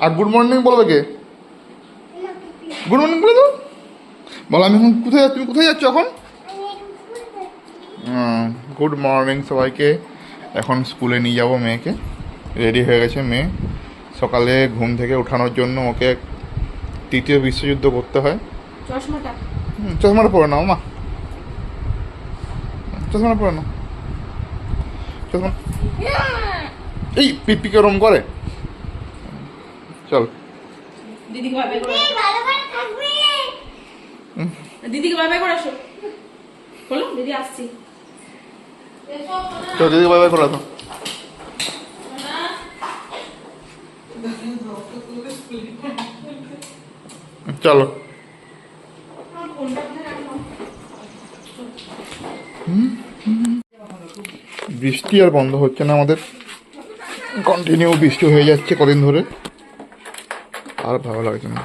আর good morning বলবে কে? Good morning বলে দাও। বলো আমি এখন কোথায় যাচ্ছি? তুমি কোথায় যাচ্ছ এখন? গুড মর্নিং সবাইকে। এখন স্কুলে নিয়ে যাব মেয়েকে। রেডি হয়ে গেছে মেয়ে। সকালে ঘুম থেকে ওঠানোর জন্য ওকে তৃতীয় বিশ্বযুদ্ধ করতে হয়। চশমাটা। চশমাটা পরে নাও মা। চশমাটা পরে নাও। চশমা এই পিপি কেরম করে। চল। দিদিকে বাবাই করে দিদিকে বাবাই করে আসো। বলো দিদি আসছি। করে তো চলো। বৃষ্টি আর বন্ধ হচ্ছে না আমাদের। কন্টিনিউ বৃষ্টি হয়ে যাচ্ছে কদিন ধরে। আর ভালো লাগছে না।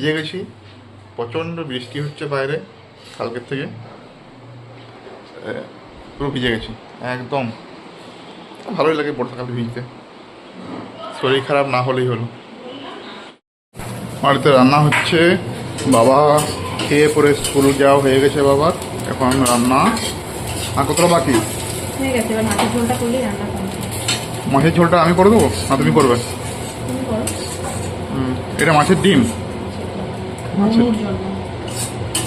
ভিজে গেছি। প্রচণ্ড বৃষ্টি হচ্ছে বাইরে কালকের থেকে। পুরো ভিজে গেছি একদম। ভালোই লাগে বর্ষাকালে ভিজতে। শরীর খারাপ না হলেই হলো। বাড়িতে রান্না হচ্ছে বাবা খেয়ে পরে স্কুল যাওয়া হয়ে গেছে বাবার এখন রান্না। আর কতটা বাকি? মাছের ঝোলটা আমি করে দেবো না তুমি করবে? এটা মাছের ডিম?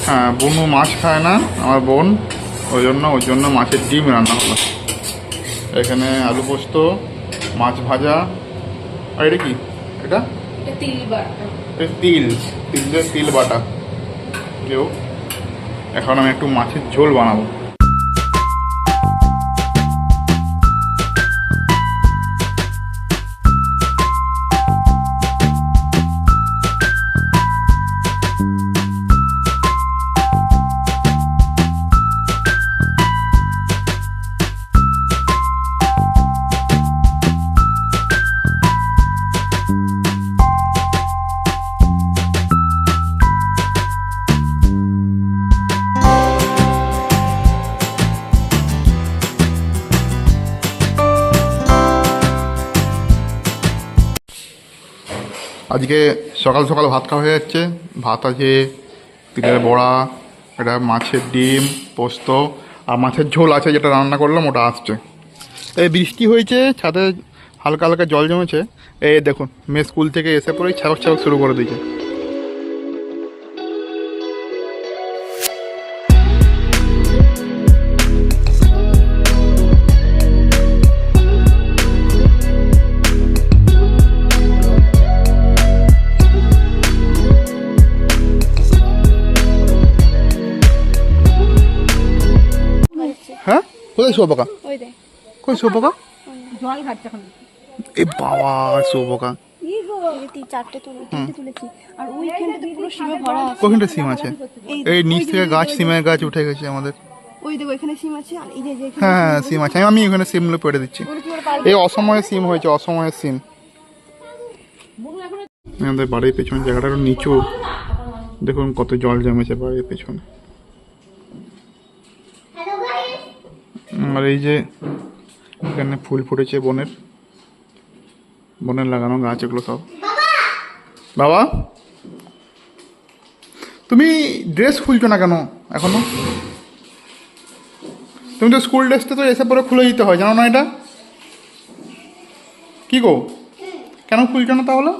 হ্যাঁ বুনু মাছ খায় না আমার বোন। ওই জন্য ওই জন্য মাছের ডিম রান্না হলো। এখানে আলু পোস্ত মাছ ভাজা। আর এটা কি? এটা? তিল তিল তিল তিল বাটা। কেউ এখন আমি একটু মাছের ঝোল বানাবো। আজকে সকাল সকাল ভাত খাওয়া হয়ে যাচ্ছে। ভাত আছে তিলের বড়া, এটা মাছের ডিম, পোস্ত, আর মাছের ঝোল আছে যেটা রান্না করলাম, ওটা আসছে। এই বৃষ্টি হয়েছে, ছাদে হালকা হালকা জল জমেছে। এই দেখুন, মেয়ে স্কুল থেকে এসে পরেই ছাবক ছাবক শুরু করে দিয়েছে। কোথায় শুয়োপোকা কই শুয়োপোকা জল ঘাটছে এখন। এ বাবা শুয়োপোকা সিমে ভরা আছে। কোখানটা সিম আছে? এই নিচ থেকে গাছ সিমের গাছ উঠে গেছে আমাদের। ওই দেখো এখানে সিম আছে আর এই যে যে হ্যাঁ হ্যাঁ সিম আছে। আমি এখানে সিমগুলো পেড়ে দিচ্ছি। এই অসময়ে সিম হয়েছে অসময়ের সিম। আমাদের বাড়ির পেছনে জায়গাটা একটু নিচু। দেখুন কত জল জমেছে বাড়ির পেছনে। আর এই যে এখানে ফুল ফুটেছে বনের। বনের লাগানো গাছ এগুলো সব। বাবা! তুমি ড্রেস খুলছো না কেন এখনও? তুমি তো স্কুল ড্রেসটা তো এসে পরে খুলে দিতে হয় জানো না এটা? কি গো? কেন খুলছো না তাহলে?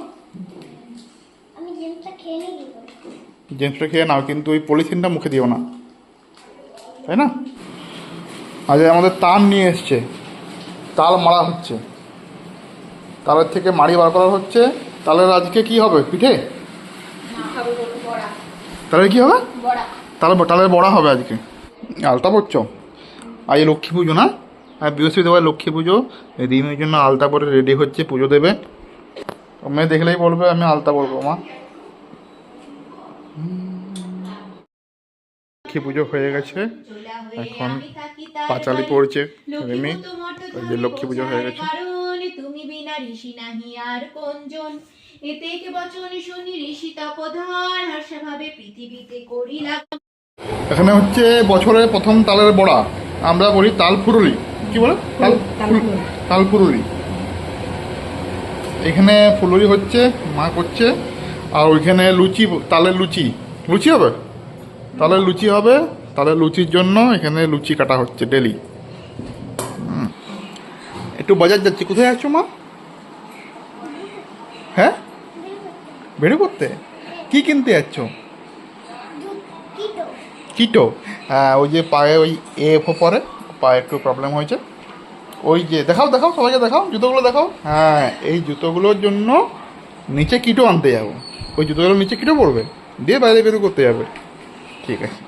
জিনিসটা? জেমসটা খেয়ে নাও কিন্তু ওই পলিথিনটা মুখে দিও না। তাই না? আজ আমাদের তাল নিয়ে এসছে। তাল মারা হচ্ছে। তালের থেকে মাড়ি বার করা হচ্ছে। তালের আজকে কি হবে? পিঠে? তাহলে কি হবে? তাহলে তালের বড়া হবে আজকে। আলতা পরছ? আজ লক্ষ্মী পুজো না? আর বৃহস্পতিবার লক্ষ্মী পুজো। রিমের জন্য আলতা পরে রেডি হচ্ছে, পুজো দেবে। মেয়ে দেখলেই বলবে, আমি আলতা বলব মা। লক্ষ্মী পুজো হয়ে গেছে। এখন পাঁচালি পড়ছে রিমি। ওই যে লক্ষ্মী পুজো হয়ে গেছে। তুমি বিনা ঋষি নাহি আর কোনজন এতে কে বচন শুনি ঋষি তপধর হর্ষভাবে পৃথিবীতে করিলা এখানে হচ্ছে বছরের প্রথম তালের বড়া। আমরা বলি তাল ফুরুলি। কি বলে? তাল তাল ফুরুলি। এখানে ফুলুরি হচ্ছে মা করছে আর ওইখানে লুচি তালের লুচি। লুচি হবে? তালের লুচি হবে। তাহলে লুচির জন্য এখানে লুচি কাটা হচ্ছে ডেলি। একটু বাজার যাচ্ছি। কোথায় যাচ্ছ মা? হ্যাঁ? বেরো করতে কি কিনতে যাচ্ছ? কিটো। হ্যাঁ ওই যে পায়ে ওই এফ পরে, পায়ে একটু প্রবলেম হয়েছে। ওই যে, দেখাও দেখাও, সবাইকে দেখাও, জুতোগুলো দেখাও। হ্যাঁ এই জুতোগুলোর জন্য নিচে কিটো আনতে যাব। ওই জুতোগুলোর নিচে কিটো পড়বে দিয়ে বাইরে বেরো করতে যাবে। ঠিক আছে।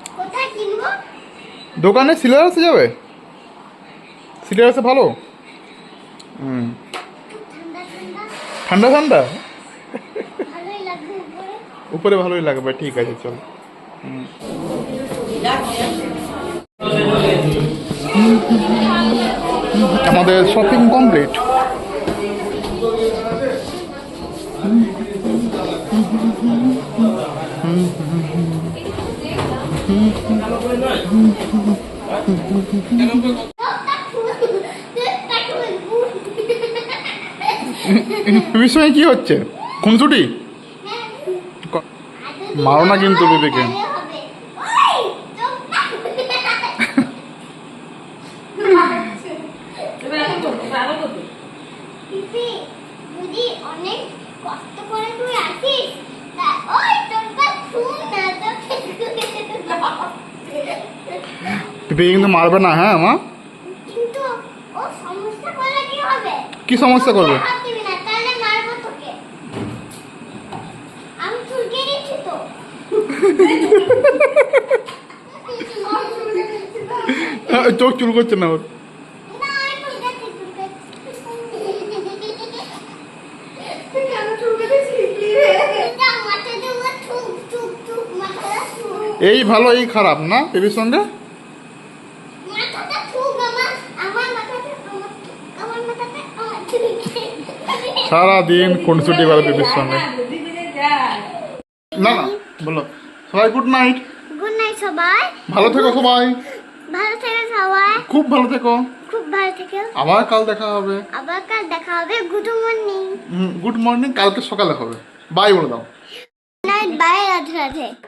দোকানে সিলেবাসে যাবে। সিলেবাসে ভালো। হুম। ঠান্ডা ঠান্ডা, উপরে। ভালোই লাগবে ঠিক আছে চলো। আমাদের শপিং কমপ্লিট। বিস্ময় কি হচ্ছে? খুনসুটি? ক- মারো না কিন্তু বিবেকে। অনেক কষ্ট করে তুই আসিস তা- ওই তোরটা শুন না তোকে পিপি কিন্তু মারবে না হ্যাঁ মা? কি সমস্যা করবে? হ্যাঁ, চোখ চুল করছে না ওর। এই ভালো এই খারাপ না পিপির সঙ্গে মাথাটা থুক আমার, আমার মাথাতে আমার থুক, আমার মাথাতে আমার থুক। সারাদিন খুনসুটি করে পিপির সঙ্গে? না না বলো। সবাই গুড নাইট গুড নাইট সবাই। ভালো থেকো সবাই। ভালো থেকে সবাই। খুব ভালো থেকো। খুব ভালো থেকে। আবার কাল দেখা হবে। আবার কাল দেখা হবে। গুড মর্নিং গুড মর্নিং কালকে সকালে হবে। বাই বলে দাও। Night bye Radhe Radhe.